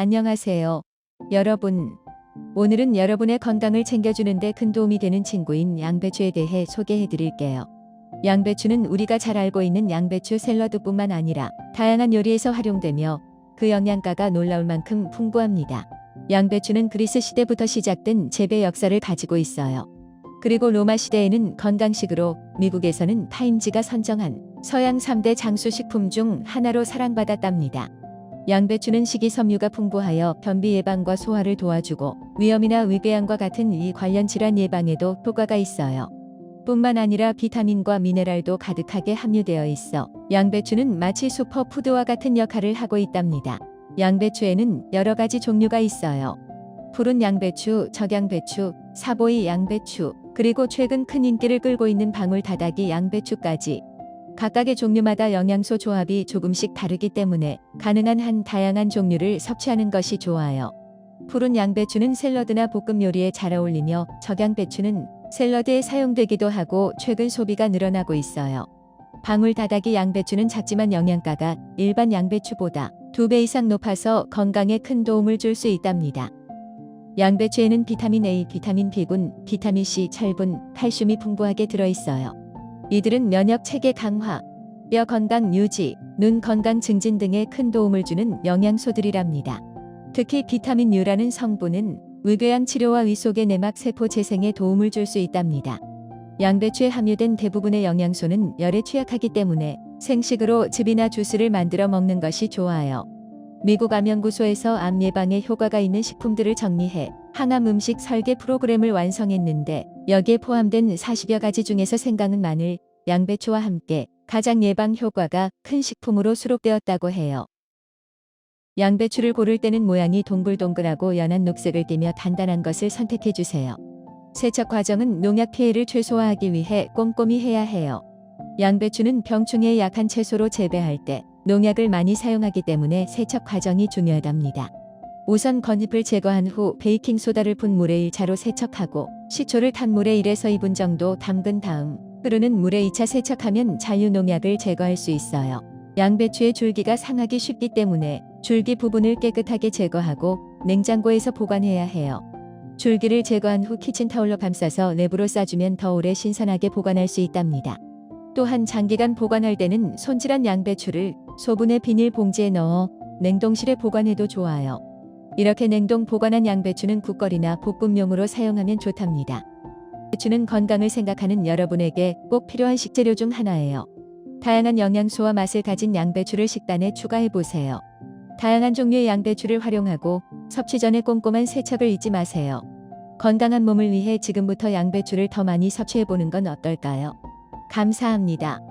안녕하세요. 여러분. 오늘은 여러분의 건강을 챙겨주는데 큰 도움이 되는 친구인 양배추에 대해 소개해 드릴게요. 양배추는 우리가 잘 알고 있는 양배추 샐러드뿐만 아니라 다양한 요리에서 활용되며 그 영양가가 놀라울 만큼 풍부합니다. 양배추는 그리스 시대부터 시작된 재배 역사를 가지고 있어요. 그리고 로마 시대에는 건강식으로 미국에서는 타임지가 선정한 서양 3대 장수식품 중 하나로 사랑받았답니다. 양배추는 식이섬유가 풍부하여 변비 예방과 소화를 도와주고 위염이나 위궤양과 같은 이 관련 질환 예방에도 효과가 있어요. 뿐만 아니라 비타민과 미네랄도 가득하게 함유되어 있어 양배추는 마치 슈퍼푸드와 같은 역할을 하고 있답니다. 양배추에는 여러 가지 종류가 있어요. 푸른 양배추, 적양배추, 사보이 양배추, 그리고 최근 큰 인기를 끌고 있는 방울 다다기 양배추까지 각각의 종류마다 영양소 조합이 조금씩 다르기 때문에 가능한 한 다양한 종류를 섭취하는 것이 좋아요. 푸른 양배추는 샐러드나 볶음 요리에 잘 어울리며 적양배추는 샐러드에 사용되기도 하고 최근 소비가 늘어나고 있어요. 방울 다다기 양배추는 작지만 영양가가 일반 양배추보다 2배 이상 높아서 건강에 큰 도움을 줄 수 있답니다. 양배추에는 비타민 A, 비타민 B군, 비타민 C, 철분, 칼슘이 풍부하게 들어있어요. 이들은 면역 체계 강화, 뼈 건강 유지, 눈 건강 증진 등에 큰 도움을 주는 영양소들이랍니다. 특히 비타민 U라는 성분은 위궤양 치료와 위속의 내막 세포 재생에 도움을 줄 수 있답니다. 양배추에 함유된 대부분의 영양소는 열에 취약하기 때문에 생식으로 즙이나 주스를 만들어 먹는 것이 좋아요. 미국 암연구소에서 암 예방에 효과가 있는 식품들을 정리해 항암 음식 설계 프로그램을 완성했는데 여기에 포함된 40여 가지 중에서 생강은 마늘, 양배추와 함께 가장 예방 효과가 큰 식품으로 수록되었다고 해요. 양배추를 고를 때는 모양이 동글동글하고 연한 녹색을 띠며 단단한 것을 선택해 주세요. 세척 과정은 농약 피해를 최소화하기 위해 꼼꼼히 해야 해요. 양배추는 병충해에 약한 채소로 재배할 때 농약을 많이 사용하기 때문에 세척 과정이 중요하답니다. 우선 겉잎을 제거한 후 베이킹 소다를 푼 물에 1차로 세척하고 식초를 탄 물에 1에서 2분 정도 담근 다음 흐르는 물에 2차 세척하면 자유 농약을 제거할 수 있어요. 양배추의 줄기가 상하기 쉽기 때문에 줄기 부분을 깨끗하게 제거하고 냉장고에서 보관해야 해요. 줄기를 제거한 후 키친타올로 감싸서 랩으로 싸주면 더 오래 신선하게 보관할 수 있답니다. 또한 장기간 보관할 때는 손질한 양배추를 소분의 비닐 봉지에 넣어 냉동실에 보관해도 좋아요. 이렇게 냉동 보관한 양배추는 국거리나 볶음용으로 사용하면 좋답니다. 배추는 건강을 생각하는 여러분에게 꼭 필요한 식재료 중 하나예요. 다양한 영양소와 맛을 가진 양배추를 식단에 추가해 보세요. 다양한 종류의 양배추를 활용하고 섭취 전에 꼼꼼한 세척을 잊지 마세요. 건강한 몸을 위해 지금부터 양배추를 더 많이 섭취해 보는 건 어떨까요? 감사합니다.